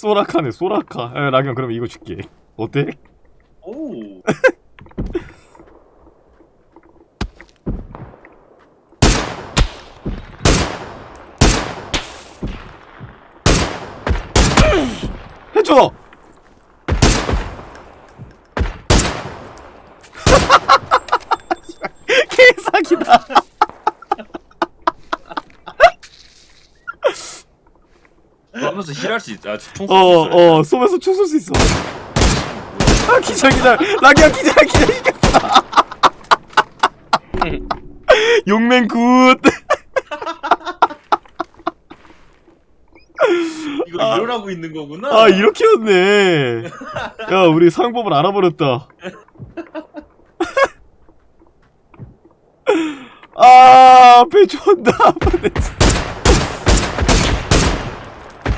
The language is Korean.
소라카네 소라카 야, 라기형 그럼 이거 줄게 어때? 오. 해줘! 개사기다 하면서 힐할 수 있다. 아, 총쏠수 있어. 어어 쏘면서 총쏠 수 있어 아 기절 기절 라기형 기절 기절 이겼어 용맹 굿 이거 아. 이러라고 있는 거구나. 아 이렇게였네 야 우리 사용법을 알아버렸다 아 배추한다 아프네 진짜.